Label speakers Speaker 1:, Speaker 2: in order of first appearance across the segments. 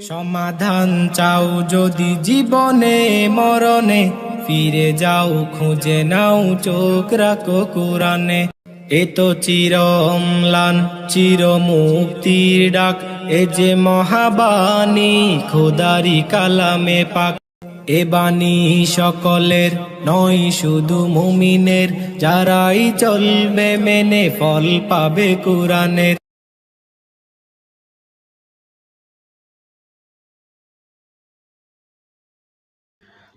Speaker 1: সমাধান চাও যদি জীবনে, মরণে, ফিরে যাও, খুঁজে নাও, চোখ রাখো কোরআনে। এ তো চির অম্লান চির মুক্তির ডাক, এ যে মহাবাণী, খোদারি কালামে পাক। এ বাণী সকলের নয়, শুধু মুমিনের। যারাই চলবে মেনে ফল পাবে কোরআনের।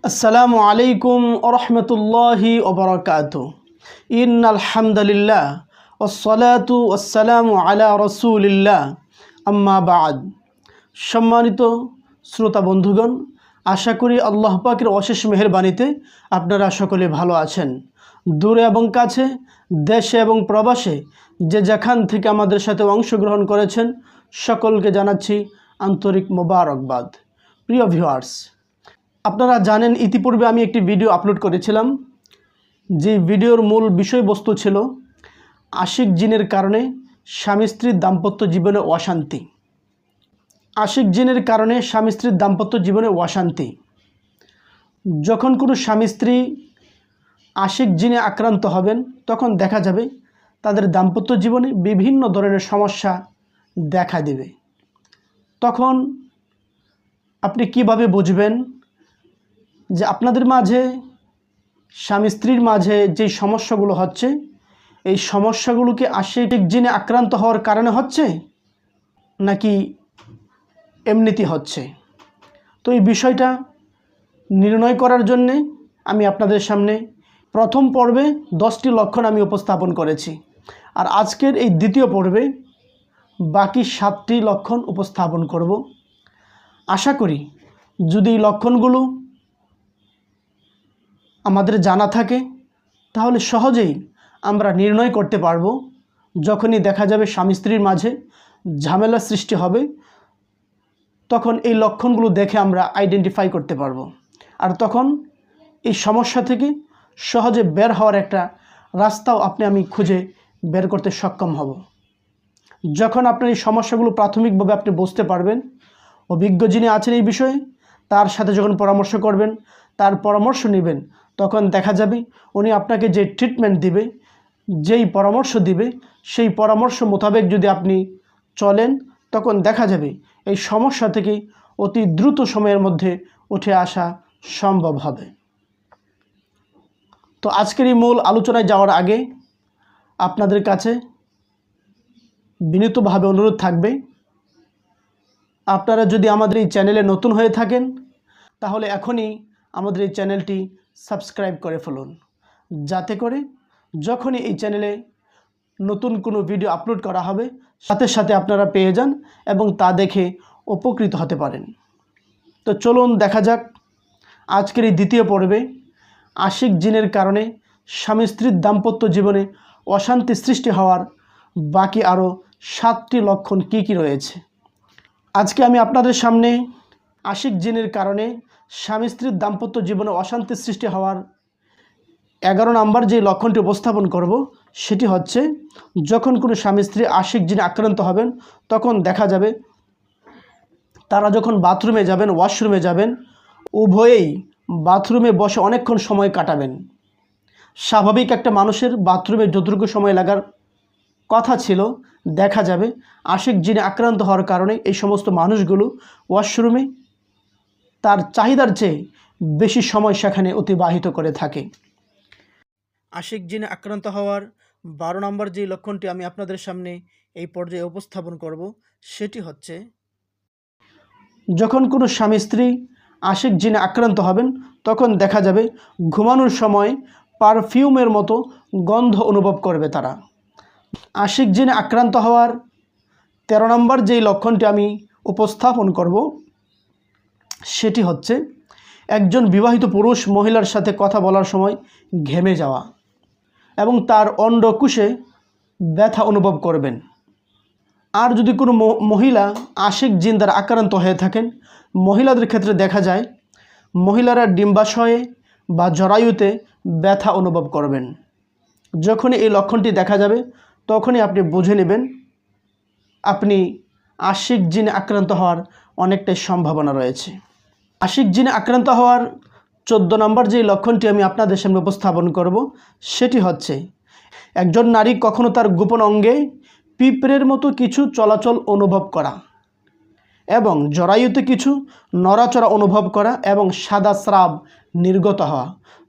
Speaker 2: আসসালামু আলাইকুম ওরহমতুল্লাহি ওবরকাত ইন আলহামদুলিল্লাহ ওসলাতু ওসালামু আলা রসুলিল্লাহ। আম্মা বাদ। সম্মানিত শ্রোতা বন্ধুগণ আশা করি আল্লাহ পাকের অশেষ মেহরবানিতে আপনারা সকলে ভালো আছেন। দূরে এবং কাছে, দেশে এবং প্রবাসে যে যেখান থেকে আমাদের সাথে অংশগ্রহণ করেছেন, সকলকে জানাচ্ছি আন্তরিক মোবারকবাদ। প্রিয় ভিউয়ার্স, আপনারা জানেন, ইতিপূর্বে আমি একটি ভিডিও আপলোড করেছিলাম। যে ভিডিওর মূল বিষয়বস্তু ছিল, আশিক জিনের কারণে স্বামী স্ত্রীর দাম্পত্য জীবনে অশান্তি। আশিক জিনের কারণে স্বামী স্ত্রীর দাম্পত্য জীবনে অশান্তি। যখন কোনো স্বামী স্ত্রী আশিক জিনে আক্রান্ত হবেন, তখন দেখা যাবে তাদের দাম্পত্য জীবনে বিভিন্ন ধরনের সমস্যা দেখা দেবে। তখন আপনি কীভাবে বুঝবেন যে আপনাদের মাঝে, স্বামী স্ত্রীর মাঝে যে সমস্যাগুলো হচ্ছে, এই সমস্যাগুলোকে আশিক জিনে আক্রান্ত হওয়ার কারণে হচ্ছে? নাকি এমনিতে হচ্ছে। তো এই বিষয়টা নির্ণয় করার জন্যে আমি আপনাদের সামনে প্রথম পর্বে দশটি লক্ষণ আমি উপস্থাপন করেছি। আর আজকের এই দ্বিতীয় পর্বে বাকি সাতটি লক্ষণ উপস্থাপন করব। আশা করি যদি এই লক্ষণগুলো আমাদের জানা থাকে, তাহলে সহজেই আমরা নির্ণয় করতে পারব। যখনই দেখা যাবে স্বামী স্ত্রীর মাঝে ঝামেলা সৃষ্টি হবে তখন এই লক্ষণগুলো দেখে আমরা আইডেন্টিফাই করতে পারব। আর তখন এই সমস্যা থেকে সহজে বের হওয়ার একটা রাস্তাও আপনি আমি খুঁজে বের করতে সক্ষম হব। যখন আপনার এই সমস্যাগুলো প্রাথমিকভাবে আপনি বুঝতে পারবেন, অভিজ্ঞ যিনি আছেন এই বিষয়ে, তার সাথে যখন পরামর্শ করবেন, তার পরামর্শ নেবেন, তখন দেখা যাবে উনি আপনাকে যে ট্রিটমেন্ট দিবে, যেই পরামর্শ দিবে, সেই পরামর্শ মোতাবেক যদি আপনি চলেন তখন দেখা যাবে এই সমস্যা থেকে অতি দ্রুত সময়ের মধ্যে উঠে আসা সম্ভব হবে। তো আজকের এই মূল আলোচনায় যাওয়ার আগে আপনাদের কাছে বিনীতভাবে অনুরোধ থাকবে, আপনারা যদি আমাদের এই চ্যানেলে নতুন হয়ে থাকেন, তাহলে এখনই আমাদের এই চ্যানেলটি সাবস্ক্রাইব করে ফেলুন। যাতে করে যখনই এই চ্যানেলে নতুন কোনো ভিডিও আপলোড করা হবে, সাথে সাথে আপনারা পেয়ে যান এবং তা দেখে উপকৃত হতে পারেন। তো চলুন দেখা যাক আজকের এই দ্বিতীয় পর্বে আশিক জিনের কারণে স্বামী স্ত্রীর দাম্পত্য জীবনে অশান্তি সৃষ্টি হওয়ার বাকি আরও সাতটি লক্ষণ কী কী রয়েছে? আজকে আমি আপনাদের সামনে আশিক জিনের কারণে স্বামী স্ত্রীর দাম্পত্য জীবনে অশান্তি সৃষ্টি হওয়ার এগারো নাম্বার যে লক্ষণটি উপস্থাপন করব সেটি হচ্ছে, যখন কোনো স্বামী স্ত্রী আশিক যিনি আক্রান্ত হবেন, তখন দেখা যাবে তারা যখন বাথরুমে যাবেন, ওয়াশরুমে যাবেন, উভয়েই বাথরুমে বসে অনেকক্ষণ সময় কাটাবেন। স্বাভাবিক একটা মানুষের বাথরুমে যতটুকু সময় লাগার কথা ছিল, দেখা যাবে আশিক যিনি আক্রান্ত হওয়ার কারণে এই সমস্ত মানুষগুলো ওয়াশরুমে তার চাহিদার চেয়ে বেশি সময় সেখানে অতিবাহিত করে থাকে। আশিক জিনে আক্রান্ত হওয়ার বারো নম্বর যে লক্ষণটি আমি আপনাদের সামনে এই পর্যায়ে উপস্থাপন করব, সেটি হচ্ছে যখন কোনো স্বামী স্ত্রী আশিক জিনে আক্রান্ত হবেন, তখন দেখা যাবে ঘুমানোর সময় পারফিউমের মতো গন্ধ অনুভব করবে তারা। আশিক জিনে আক্রান্ত হওয়ার তেরো নম্বর যেই লক্ষণটি আমি উপস্থাপন করব, সেটি হচ্ছে একজন বিবাহিত পুরুষ মহিলার সাথে কথা বলার সময় ঘেমে যাওয়া। এবং তার অন্ডকুশে ব্যথা অনুভব করবেন। আর যদি কোনো মহিলা আশিক জিন দ্বারা আক্রান্ত হয়ে থাকেন, মহিলাদের ক্ষেত্রে দেখা যায়, মহিলারা ডিম্বাশয়ে বা জরায়ুতে ব্যথা অনুভব করবেন। যখনই এই লক্ষণটি দেখা যাবে, তখনই আপনি বুঝে নেবেন, আপনি আশিক জিনে আক্রান্ত হওয়ার অনেকটাই সম্ভাবনা রয়েছে। আশিক জিনে আক্রান্ত হওয়ার চোদ্দ নম্বর যে লক্ষণটি আমি আপনাদের সামনে উপস্থাপন করব, সেটি হচ্ছে, একজন নারী কখনো তার গোপন অঙ্গে পিঁপড়ের মতো কিছু চলাচল অনুভব করা এবং জরায়ুতে কিছু নড়াচড়া অনুভব করা এবং সাদা স্রাব নির্গত হওয়া।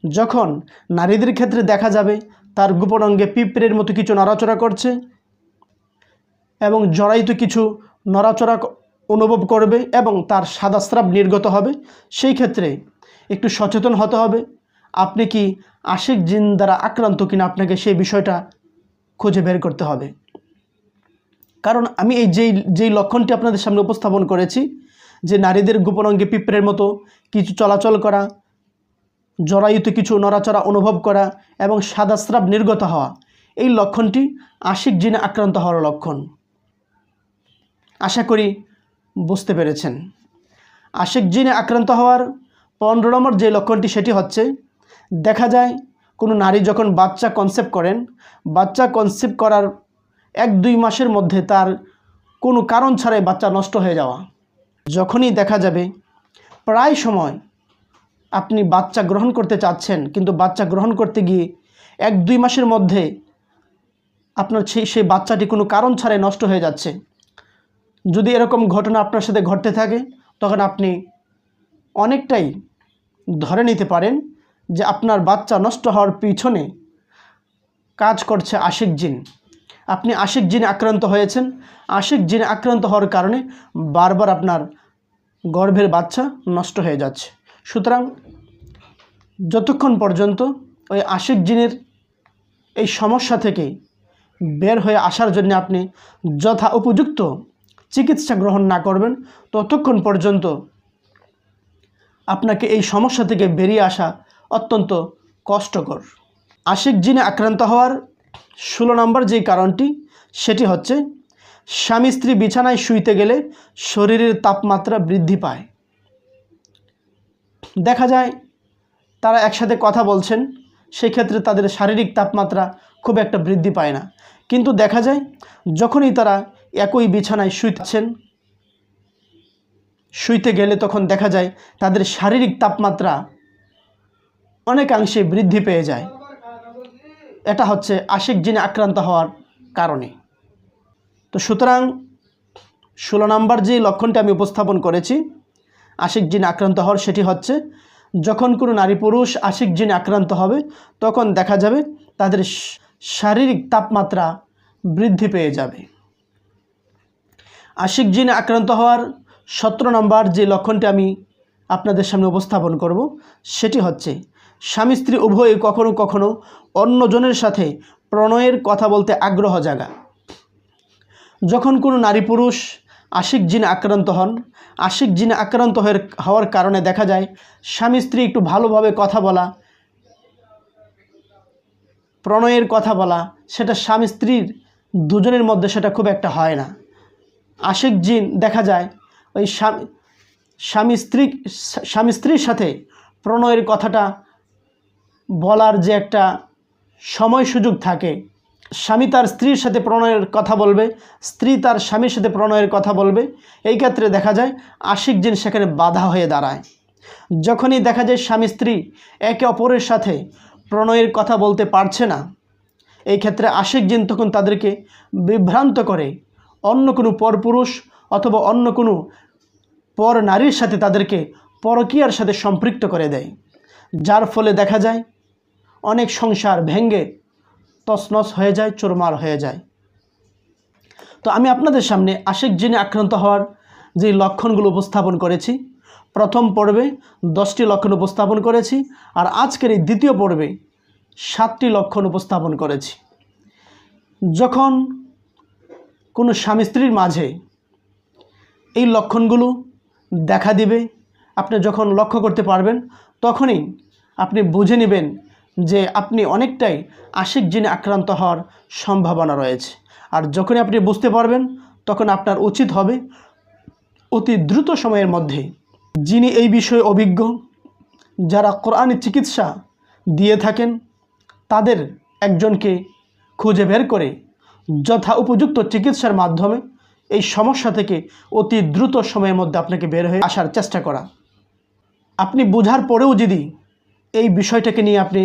Speaker 2: যখন নারীদের ক্ষেত্রে দেখা যাবে, তার গোপন অঙ্গে পিঁপড়ের মতো কিছু নড়াচড়া করছে এবং জরায়ুতে কিছু নড়াচড়া অনুভব করবে এবং তার সাদা স্রাব নির্গত হবে, সেই ক্ষেত্রে একটু সচেতন হতে হবে। আপনি কি আশিক জিন দ্বারা আক্রান্ত কিনা আপনাকে সেই বিষয়টা খুঁজে বের করতে হবে। কারণ আমি এই যেই যেই লক্ষণটি আপনাদের সামনে উপস্থাপন করেছি, যে নারীদের গোপন অঙ্গে পিঁপড়ের মতো কিছু চলাচল করা, জরায়ুতে কিছু নড়াচড়া অনুভব করা এবং সাদা স্রাব নির্গত হওয়া, এই লক্ষণটি আশিক জিনে আক্রান্ত হওয়ার লক্ষণ। আশা করি বুঝতে পেরেছেন। আশিক জিনে আক্রান্ত হওয়ার পনেরো নম্বর যে লক্ষণটি সেটি হচ্ছে, দেখা যায় কোনো নারী যখন বাচ্চা কনসেপ্ট করেন, বাচ্চা কনসেপ্ট করার এক দুই মাসের মধ্যে তার কোনো কারণ ছাড়াই বাচ্চা নষ্ট হয়ে যাওয়া। যখনই দেখা যাবে, প্রায় সময় আপনি বাচ্চা গ্রহণ করতে চাচ্ছেন, কিন্তু বাচ্চা গ্রহণ করতে গিয়ে এক দুই মাসের মধ্যে আপনার সেই সেই বাচ্চাটি কোনো কারণ ছাড়াই নষ্ট হয়ে যাচ্ছে। যদি এরকম ঘটনা আপনার সাথে ঘটতে থাকে, তখন আপনি অনেকটাই ধরে নিতে পারেন যে আপনার বাচ্চা নষ্ট হওয়ার পিছনে কাজ করছে আশিক জিন। আপনি আশিক জিনে আক্রান্ত হয়েছেন। আশিক জিনে আক্রান্ত হওয়ার কারণে বারবার আপনার গর্ভের বাচ্চা নষ্ট হয়ে যাচ্ছে। সুতরাং যতক্ষণ পর্যন্ত ওই আশিক জিনের এই সমস্যা থেকে বের হয়ে আসার জন্য আপনি যথা উপযুক্ত চিকিৎসা গ্রহণ না করবেন, ততক্ষণ পর্যন্ত আপনাকে এই সমস্যা থেকে বেরিয়ে আসা অত্যন্ত কষ্টকর। আশিক জিনে আক্রান্ত হওয়ার ষোলো নম্বর যেই কারণটি, সেটি হচ্ছে স্বামী স্ত্রী বিছানায় শুইতে গেলে শরীরের তাপমাত্রা বৃদ্ধি পায়। দেখা যায় তারা একসাথে কথা বলছেন, সেক্ষেত্রে তাদের শারীরিক তাপমাত্রা খুব একটা বৃদ্ধি পায় না। কিন্তু দেখা যায় যখনই তারা একই বিছানায় শুইতেছেন শুইতে গেলে তখন দেখা যায় তাদের শারীরিক তাপমাত্রা অনেকাংশে বৃদ্ধি পেয়ে যায়। এটা হচ্ছে আশিক জিনে আক্রান্ত হওয়ার কারণে। তো সুতরাং ষোলো নম্বর যে লক্ষণটি আমি উপস্থাপন করেছি, আশিক জিনে আক্রান্ত হওয়ার, সেটি হচ্ছে যখন কোনো নারী পুরুষ আশিক জিনে আক্রান্ত হবে, তখন দেখা যাবে তাদের শারীরিক তাপমাত্রা বৃদ্ধি পেয়ে যাবে। আশিক জিনে আক্রান্ত হওয়ার সতেরো নম্বর যে লক্ষণটি আমি আপনাদের সামনে উপস্থাপন করব, সেটি হচ্ছে, স্বামী স্ত্রী উভয়ে কখনো কখনো অন্যজনের সাথে প্রণয়ের কথা বলতে আগ্রহ জাগা। যখন কোনো নারী পুরুষ আশিক জিনে আক্রান্ত হন, আশিক জিনে আক্রান্ত হওয়ার কারণে দেখা যায়, স্বামী স্ত্রী একটু ভালোভাবে কথা বলা, প্রণয়ের কথা বলা, সেটা স্বামী স্ত্রীর দুজনের মধ্যে সেটা খুব একটা হয় না। আশিক জিন দেখা যায় ওই স্বামী স্বামী স্ত্রী, স্বামী স্ত্রীর সাথে প্রণয়ের কথাটা বলার যে একটা সময় সুযোগ থাকে। স্বামী তার স্ত্রীর সাথে প্রণয়ের কথা বলবে, স্ত্রী তার স্বামীর সাথে প্রণয়ের কথা বলবে। এই ক্ষেত্রে দেখা যায় আশিক জিন সেখানে বাধা হয়ে দাঁড়ায়। যখনই দেখা যায় স্বামী স্ত্রী একে অপরের সাথে প্রণয়ের কথা বলতে পারছে না, এই ক্ষেত্রে আশিক জিন তখন তাদেরকে বিভ্রান্ত করে। অন্য কোনো পরপুরুষ অথবা অন্য কোনো পর নারীর সাথে তাদেরকে পরকীয়ার সাথে সম্পৃক্ত করে দেয়। যার ফলে দেখা যায়, অনেক সংসার ভেঙ্গে তছনছ হয়ে যায়, চোরমার হয়ে যায়। তো আমি আপনাদের সামনে আশিক জিনে আক্রান্ত হওয়ার যে লক্ষণগুলো উপস্থাপন করেছি, প্রথম পর্বে দশটি লক্ষণ উপস্থাপন করেছি আর আজকের এই দ্বিতীয় পর্বে সাতটি লক্ষণ উপস্থাপন করেছি। যখন কোনো স্বামী স্ত্রীর মাঝে এই লক্ষণগুলো দেখা দিবে। আপনি যখন লক্ষ্য করতে পারবেন, তখনই আপনি বুঝে নেবেন যে আপনি অনেকটাই আশিক জিনে আক্রান্ত হওয়ার সম্ভাবনা রয়েছে। আর যখনই আপনি বুঝতে পারবেন, তখন আপনার উচিত হবে অতি দ্রুত সময়ের মধ্যে যিনি এই বিষয়ে অভিজ্ঞ, যারা কোরআনি চিকিৎসা দিয়ে থাকেন, তাদের একজনকে খুঁজে বের করে যথা উপযুক্ত চিকিৎসার মাধ্যমে এই সমস্যা থেকে অতি দ্রুত সময়ের মধ্যে আপনাকে বের হয়ে আসার চেষ্টা করা। আপনি বোঝার পরেও যদি এই বিষয়টাকে নিয়ে আপনি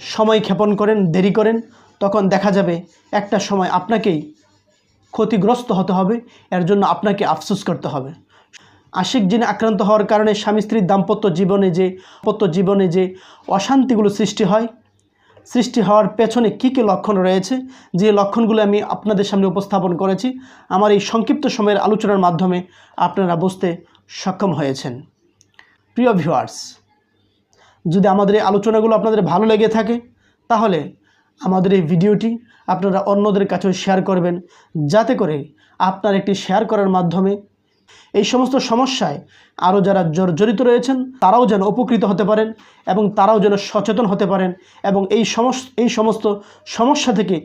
Speaker 2: সময় ক্ষেপণ করেন, দেরি করেন, তখন দেখা যাবে একটা সময় আপনাকেই ক্ষতিগ্রস্ত হতে হবে, এর জন্য আপনাকে আফসোস করতে হবে। আশিক জিনে আক্রান্ত হওয়ার কারণে স্বামী স্ত্রীর দাম্পত্য জীবনে যে, দাম্পত্য জীবনে যে অশান্তিগুলো সৃষ্টি হয় সৃষ্টি হওয়ার পেছনে কী কী লক্ষণ রয়েছে? যে লক্ষণগুলো আমি আপনাদের সামনে উপস্থাপন করেছি, আমার এই সংক্ষিপ্ত সময়ের আলোচনার মাধ্যমে আপনারা বুঝতে সক্ষম হয়েছেন। প্রিয় ভিউয়ার্স যদি আমাদের এই আলোচনাগুলো আপনাদের ভালো লেগে থাকে, তাহলে আমাদের এই ভিডিওটি আপনারা অন্যদের কাছেও শেয়ার করবেন। যাতে করে আপনার একটি শেয়ার করার মাধ্যমে এই সমস্ত সমস্যায় আরও যারা জর্জরিত রয়েছেন, তারাও যেন উপকৃত হতে পারেন এবং তারাও যেন সচেতন হতে পারেন এবং এই সমস্ত এই সমস্ত সমস্যা থেকে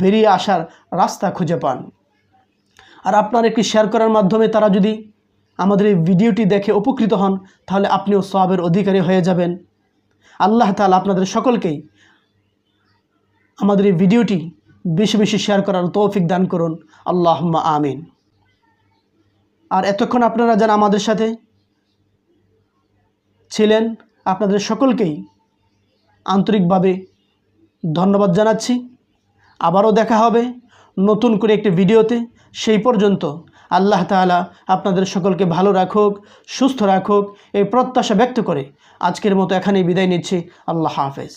Speaker 2: বেরিয়ে আসার রাস্তা খুঁজে পান। আর আপনার একটি শেয়ার করার মাধ্যমে তারা যদি আমাদের এই ভিডিওটি দেখে উপকৃত হন, তাহলে আপনিও সবের অধিকারী হয়ে যাবেন। আল্লাহ তাআলা আপনাদের সকলকেই আমাদের এই ভিডিওটি বেশি বেশি শেয়ার করার তৌফিক দান করুন। আল্লাহ আমিন। আর এতক্ষণ আপনারা যারা আমাদের সাথে ছিলেন, আপনাদের সকলকেই আন্তরিকভাবে ধন্যবাদ জানাচ্ছি। আবারও দেখা হবে নতুন করে একটি ভিডিওতে। সেই পর্যন্ত আল্লাহ তাআলা আপনাদের সকলকে ভালো রাখুক, সুস্থ রাখুক, এই প্রত্যাশা ব্যক্ত করে আজকের মতো এখানেই বিদায় নিচ্ছি। আল্লাহ হাফেজ।